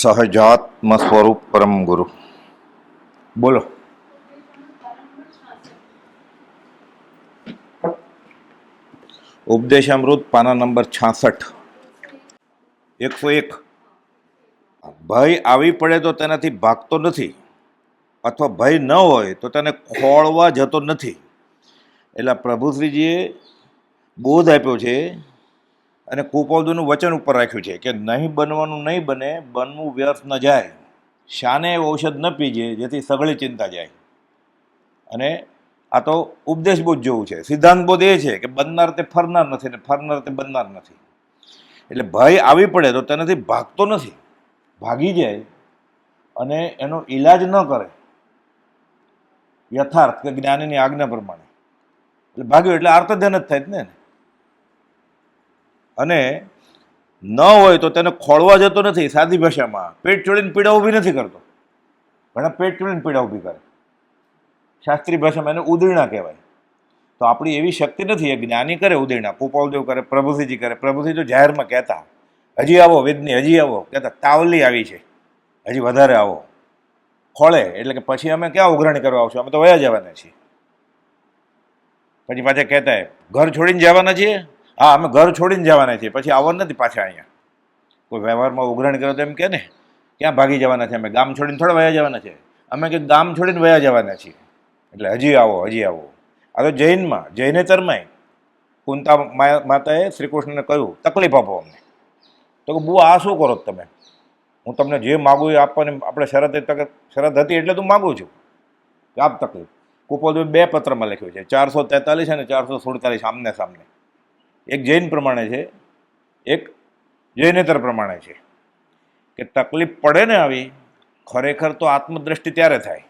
સહજાત્મ સ્વરૂપ પરમ ગુરુ. બોલો. ઉપદેશામૃત પાના નંબર છાસઠ. એકસો એક. ભય આવી પડે તો તેનાથી ભાગતો નથી. અથવા ભય ન હોય તો તેને ખોળવા જતો નથી. એટલે પ્રભુશ્રીજીએ બોધ આપ્યો છે અને કુપૌદનું વચન ઉપર રાખ્યું છે કે નહીં બનવાનું નહીં બને, બનવું વ્યર્થ ન જાય. શાને ઔષધ ન પીજે, જેથી સગળી ચિંતા જાય. અને આ તો ઉપદેશ બોધ જેવું છે. સિદ્ધાંત બોધ એ છે કે બનનાર તે ફરનાર નથી ને ફરનાર તે બનનાર નથી. એટલે ભય આવી પડે તો તેનાથી ભાગતો નથી. ભાગી જાય અને એનો ઈલાજ ન કરે. યથાર્થ કે જ્ઞાનીની આજ્ઞા પ્રમાણે. એટલે ભાગ્યો એટલે આર્તધ્યાન જ થાય જ ને અને ન હોય તો તેને ખોળવા જતો નથી સાદી ભાષામાં. પેટ ચોળીને પીડા ઊભી નથી કરતો. ઘણા પેટ ચોળીને પીડા ઊભી કરે. શાસ્ત્રીય ભાષામાં એને ઉદીરણા કહેવાય. તો આપણી એવી શક્તિ નથી, એ જ્ઞાની કરે ઉદીરણા. કુપાલદેવ કરે પ્રભુસિંહજી કરે. પ્રભુસિંહ તો જાહેરમાં કહેતા, હજી આવો વેદની, હજી આવો. કહેતા, તાવલી આવી છે. હજી વધારે આવો. ખોળે, એટલે કે પછી અમે ક્યાં ઉઘરાણી કરવા આવશું? અમે તો વયા જવાના છીએ. પછી પાછા કહેતા, ઘર છોડીને જવાના છીએ? હા, અમે ઘર છોડીને જવાના છીએ. પછી આવવાનું નથી પાછા અહીંયા. કોઈ વ્યવહારમાં ઉઘરાણ કરો તો એમ કે ને, ક્યાં ભાગી જવાના છે અમે? ગામ છોડીને થોડા વયા જવાના છે. અમે કે ગામ છોડીને વયા જવાના છીએ. એટલે હજી આવો હજી આવો. આ તો જૈનમાં જૈનેતરમાં કુંતા માતાએ શ્રી કૃષ્ણને કહ્યું, તકલીફ આપો અમને. તો કે, બુઆ, આ શું કરો તમે? હું તમને જે માગું એ આપવાની આપણે શરત શરત હતી એટલે તું માગું છું. કે આપ તકલીફ. કુપોલદેવે બે પત્રમાં લખ્યું છે, ચારસો તેતાલીસ અને ચારસો સુડતાલીસ, આમને સામને. એક જૈન પ્રમાણે છે, એક જૈનેતર પ્રમાણે છે. કે તકલીફ પડે ને આવી, ખરેખર તો આત્મદ્રષ્ટિ ત્યારે થાય.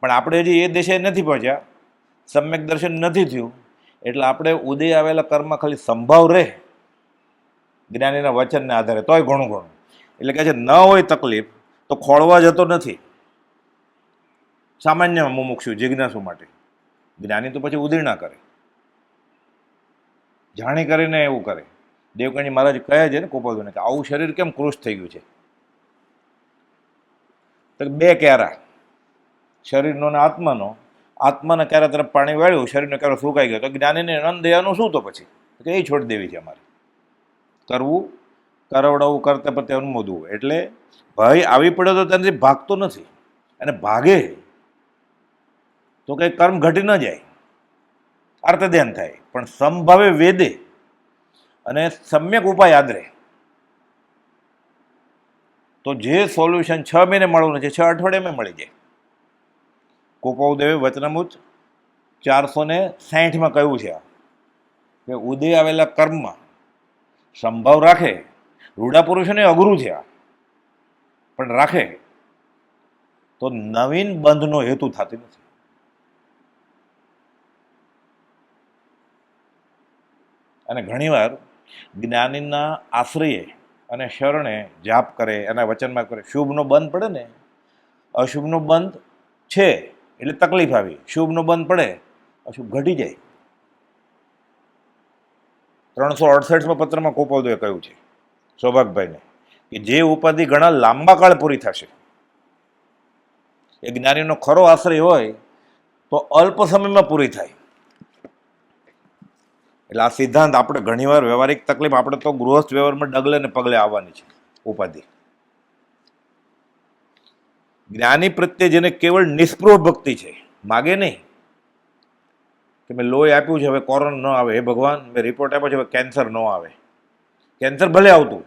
પણ આપણે હજી એ દેશે નથી પહોંચ્યા, સમ્યક દર્શન નથી થયું, એટલે આપણે ઉદય આવેલા કર્મ ખાલી સંભાવ રહે, જ્ઞાનીના વચનને આધારે, તોય ઘણું ઘણું. એટલે કે છે, ન હોય તકલીફ, તો ખોળવા જતો નથી. સામાન્ય મુમુક્ષુ, જિજ્ઞાસુ માટે. જ્ઞાની તો પછી ઉદીર્ણા કરે. જાણી કરીને એવું કરે. દેવકણી મહારાજ કહે છે ને કોપાદુને કે આવું શરીર કેમ ક્રુશ થઈ ગયું છે? તો બે ક્યારા શરીરનો ને આત્માનો. આત્માને ક્યારે તરફ પાણી વાળ્યું, શરીરનો ક્યારો સુકાઈ ગયો. તો જ્ઞાનીને નંદ દયાનું શું તો પછી? કે એ છોડી દેવી છે અમારે. કરવું, કરવડાવવું, કરતા પ્રત્યે અનુમોદવું. એટલે ભય આવી પડે તો તેનાથી ભાગતો નથી. અને ભાગે. તો કંઈ કર્મ ઘટી ન જાય. અર્થ ધ્યાન થાય. પણ સંભાવે વેદે અને સમ્યક ઉપાય આદરે તો જે સોલ્યુશન છ મહિને મળવાનું છે, છ અઠવાડિયામાં મળી જાય. કોપાઉદેવે વચનમૂત ચારસો ને સાહીઠમાં કહ્યું છે કે ઉદય આવેલા કર્મમાં સંભાવ રાખે રૂડા પુરુષોને અઘરું છે પણ રાખે, તો નવીન બંધનો હેતુ થતી નથી. અને ઘણીવાર જ્ઞાનીના આશ્રયે અને શરણે જાપ કરે, એના વચનમાં કરે. શુભનો બંધ પડે ને, અશુભનો બંધ છે એટલે તકલીફ આવી. શુભનો બંધ પડે, અશુભ ઘટી જાય. ત્રણસો અડસઠમાં પત્રમાં કોપોદોએ કહ્યું છે, સૌભાગભાઈને, કે જે ઉપાધિ ઘણા લાંબા કાળ પૂરી થશે, એ જ્ઞાનીનો ખરો આશ્રય હોય, તો અલ્પ સમયમાં પૂરી થાય. એટલે આ સિદ્ધાંત આપણે ઘણીવાર વ્યવહારિક તકલીફ, આપણે તો ગૃહસ્થ વ્યવહારમાં ડગલે ને પગલે આવવાની છે, ઉપાધિ. જ્ઞાની પ્રત્યે જેને કેવળ નિષ્પૃહ ભક્તિ છે, માગે નહીં કે મેં લોહી આપ્યું છે, હવે કોરોના ન આવે. હે ભગવાન, મેં રિપોર્ટ આપ્યો છે, હવે કેન્સર ન આવે. કેન્સર ભલે આવતું,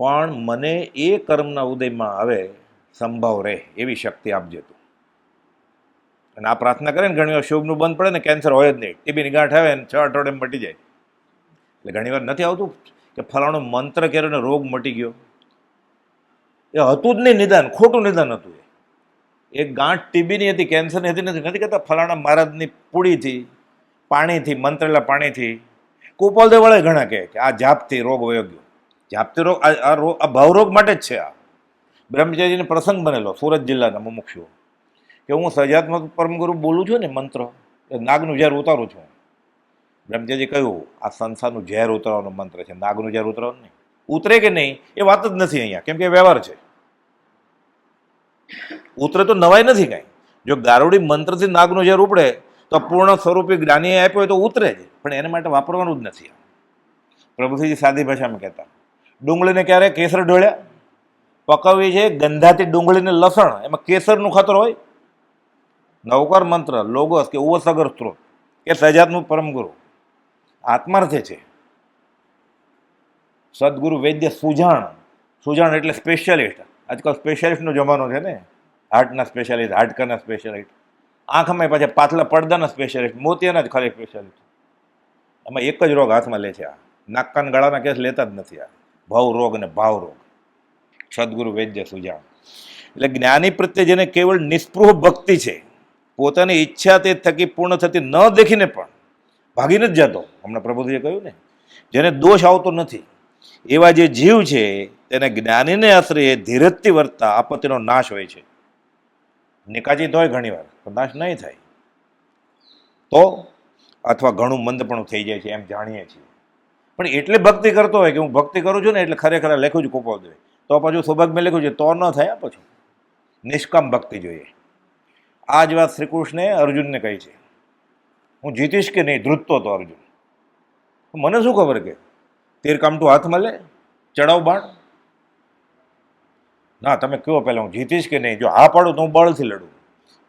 પણ મને એ કર્મના ઉદયમાં આવે, સંભવ રહે, એવી શક્તિ આપજે તું અને આ પ્રાર્થના કરે ને ઘણીવાર શુભનું બંધ પડે ને કેન્સર હોય જ નહીં. ટીબીની ગાંઠ આવે ને, છ અઠવાડિયે મટી જાય. એટલે ઘણીવાર નથી આવતું કે ફલાણો મંત્ર કર્યો ને રોગ મટી ગયો. એ હતું જ નહીં નિદાન, ખોટું નિદાન હતું એ. ગાંઠ ટીબીની હતી કેન્સરની હતી, નથી નથી કહેતા ફલાણા મહારાજની પૂડીથી પાણીથી, મંત્રેલા પાણીથી. કુપોલદેવ વળે ઘણા કહે કે આ જાપથી રોગ વયો ગયો. જાપથી રોગ, આ રોગ આ ભાવરોગ માટે જ છે આ. બ્રહ્મચારીને પ્રસંગ બનેલો, સુરત જિલ્લાના મુમુક્ષુ કે હું સજાત્મક પરમગુરુ બોલું છું ને મંત્ર નાગનું ઝેર ઉતારું છું. બ્રહ્મચારી કહ્યું, આ સંસારનું ઝેર ઉતારવાનો મંત્ર છે. નાગનું ઝેર ઉતારવાનું નહીં. ઉતરે કે નહીં, એ વાત જ નથી અહીંયા. કેમ કે વ્યવહાર છે. ઉતરે તો નવાય નથી કાંઈ. જો ગારુડી મંત્રથી નાગનું ઝેર ઉપડે, તો પૂર્ણ સ્વરૂપે જ્ઞાનીએ આપ્યો હોય તો ઉતરે જ. પણ એને માટે વાપરવાનું જ નથી. પ્રભુજી સાદી ભાષામાં કહેતા, ડુંગળીને ક્યારે કેસર ઢોળ્યા? પકવવી છે ગંધાતી ડુંગળીને લસણ. એમાં કેસરનું ખતર હોય. નવકાર મંત્ર, લોગોસ કે ઉવસગર સ્ત્રોત કે સજાતનું પરમ ગુરુ આત્માર્થે છે. સદગુરુ વૈદ્ય સુજાણ સુજાણ એટલે સ્પેશિયાલિસ્ટ આજકાલ સ્પેશિયાલિસ્ટનો જમાનો છે ને. હાર્ટના સ્પેશિયાલિસ્ટ હાડકાના સ્પેશિયાલિસ્ટ આંખમાં પાછા પાછલા પડદાના સ્પેશિયાલિસ્ટ મોતિયાના જ ખાલી સ્પેશિયાલિસ્ટ એમાં એક જ રોગ હાથમાં લે છે આ. નાક કાન ગળાના કેસ લેતા જ નથી આ. ભાવ રોગ અને ભાવ રોગ. સદગુરુ વૈદ્ય સુજાણ. એટલે જ્ઞાની પ્રત્યે જેને કેવળ નિસ્પૃહ ભક્તિ છે પોતાની ઈચ્છા તે થકી પૂર્ણ થતી ન દેખીને પણ ભાગીને જ જતો. હમણાં પ્રભુજીએ કહ્યું ને, જેને દોષ આવતો નથી, એવા જે જીવ છે, તેને જ્ઞાનીને આશરે ધીરજથી વર્તતા આપત્તિનો નાશ હોય છે. નિકાચિત હોય ઘણીવાર, પણ નાશ નહીં થાય. તો અથવા ઘણું મંદપણું થઈ જાય છે એમ જાણીએ છીએ. પણ એટલે ભક્તિ કરતો હોય કે હું ભક્તિ કરું છું ને એટલે ખરેખર આ લેખું જ કોપાવ દે તો પાછું સૌભાગ્ય મેં લખ્યું છે, તો ન થાય પછી. નિષ્કામ ભક્તિ જોઈએ. આ જ વાત શ્રી કૃષ્ણે અર્જુનને કહી છે. હું જીતીશ કે નહીં ધ્રુતતો હતો અર્જુન. મને શું ખબર કે તેર કામટું હાથમાં લે ચડાવ બાણ? ના, તમે કહો પહેલાં હું જીતીશ કે નહીં? જો હા પાડું તો હું બળથી લડું.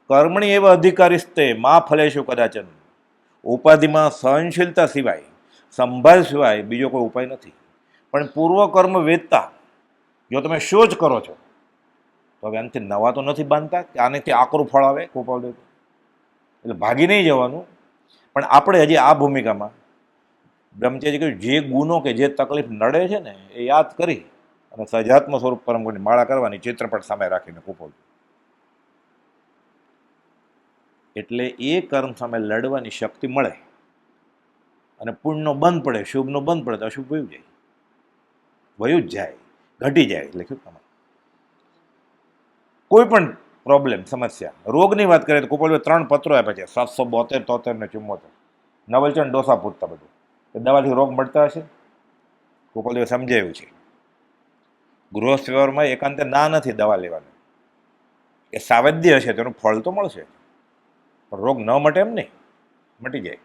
કર્મણી એવા અધિકારીસ્તે મા ફલેશું કદાચન? ઉપાધિમાં સહનશીલતા સિવાય, સંભાળ સિવાય બીજો કોઈ ઉપાય નથી. પણ પૂર્વ કર્મ વેદતા, જો તમે શો જ કરો છો તો હવે આનાથી નવા તો નથી બાંધતા કે આનેથી આકરું ફળ આવે કોપાલ દે એટલે ભાગી નહીં જવાનું. પણ આપણે હજી આ ભૂમિકામાં બ્રહ્મચર્ય કહ્યું, જે ગુનો કે જે તકલીફ નડે છે ને, એ યાદ કરી અને સજાત્મ સ્વરૂપ પરમગુણની માળા કરવાની ચિત્રપટ સામે રાખીને કૂપો એટલે એ કર્મ સામે લડવાની શક્તિ મળે અને પુણ્યનો બંધ પડે, શુભનો બંધ પડે તો અશુભ વયું જાય. વયું જ જાય, ઘટી જાય, એટલે શું તમારે કોઈ પણ પ્રોબ્લેમ સમસ્યા. રોગની વાત કરીએ તો કુપોલ ત્રણ પત્રો આપ્યા છે. સાતસો બોતેર, તોતેર ને ચુમ્મોતેર નવલચંદ ડોસા પૂરતા બધું. એ દવાથી રોગ મળતા હશે? ગોપાલદેવે સમજાયું છે. ગૃહસ્થ વ્યવહારમાં એકાંતે ના નથી દવા લેવાની. એ સાવધ્ય હશે, તેનું ફળ તો મળશે. પણ રોગ ન મટે એમ નહીં. મટી જાય.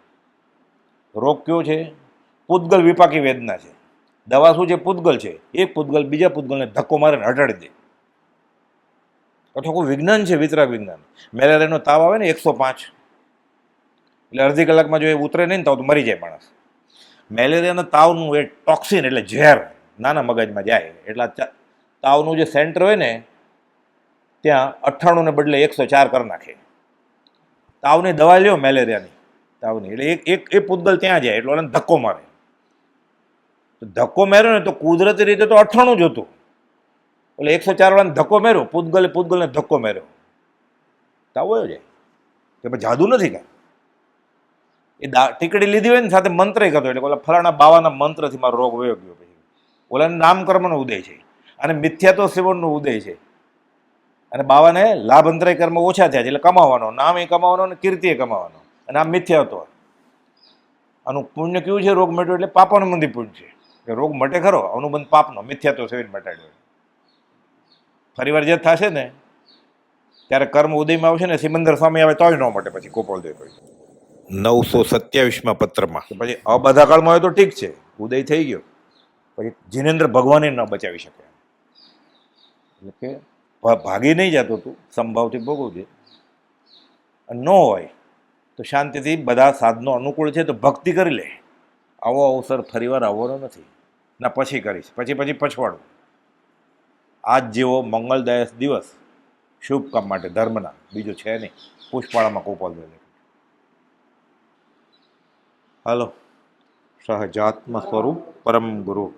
રોગ કયો છે? પૂતગલ વિપાકી વેદના છે. દવા શું છે? પૂતગલ છે. એક પૂતગલ બીજા પૂતગલને ધક્કો મારીને હટાડી દે. અથવા કોઈ વિજ્ઞાન છે વિતરાગ વિજ્ઞાન. મેલેરિયાનો તાવ આવે ને એકસો પાંચ. એટલે અડધી કલાકમાં જો એ ઉતરે નહીં તાવ તો મરી જાય માણસ. મેલેરિયાના તાવનું એ ટોક્સિન એટલે ઝેર નાના મગજમાં જાય. એટલે તાવનું જે સેન્ટર હોય ને, ત્યાં અઠ્ઠાણુંને બદલે એકસો ચાર કરી નાખે. તાવની દવા લ્યો મેલેરિયાની. તાવની. એટલે એક એક એ પૂતગલ ત્યાં જાય. એટલે એને ધક્કો મારે. તો ધક્કો માર્યો ને તો કુદરતી રીતે તો અઠ્ઠાણું જ હતું. એટલે એકસો ચાર વાળાને ધક્કો માર્યો પૂતગલે પૂતગલને ધક્કો માર્યો. તાવ વયો જાય. કે જાદુ નથી કાંઈ? એ દા ટીકડી લીધી હોય ને સાથે મંત્ર કરતો એટલે ઓલા ફલાણા બાવાના મંત્રથી મારો રોગ વયો ગયો પછી. ઓલાને નામકર્મનો ઉદય છે. અને મિથ્યાત્વ સેવનનો ઉદય છે. અને બાવાને લાભ અંતરાય કર્મ ઓછા થયા છે, એટલે કમાવાનો. નામ એ કમાવાનો અને કીર્તિ એ કમાવાનો. અને આમ મિથ્યાત્વ. આનું પુણ્ય કયું છે? રોગ મટ્યો એટલે પાપાનું મંદિર પુણ્ય છે. કે રોગ મટે ખરો, અનુબંધ પાપનો, મિથ્યાત્વ સેવીને મટાડ્યો. ફરીવાર જે થશે ને ત્યારે કર્મ ઉદયમાં આવશે ને સિમંદર સ્વામી આવે તોય ન મટે પછી કોપોલ દે કોઈ નવસો સત્યાવીસમાં પત્રમાં. પછી અબધા કાળમાં હોય તો ઠીક છે ઉદય થઈ ગયો. પછી જીનેન્દ્ર ભગવાને ન બચાવી શકે. એટલે કે ભાગી નહીં જતું તું સંભાવથી ભોગવજે અને ન હોય તો શાંતિથી બધા સાધનો અનુકૂળ છે તો ભક્તિ કરી લે. આવો અવસર ફરીવાર આવવાનો નથી. ના પછી કરીશ. પછી પછી પછવાડું આજ જેવો મંગળદાયક દિવસ શુભ કામ માટે ધર્મના, બીજું છે નહીં. પુષ્પાળામાં કોપાલ દે હાલો. સહજાત્મ સ્વરૂપ પરમ ગુરુ.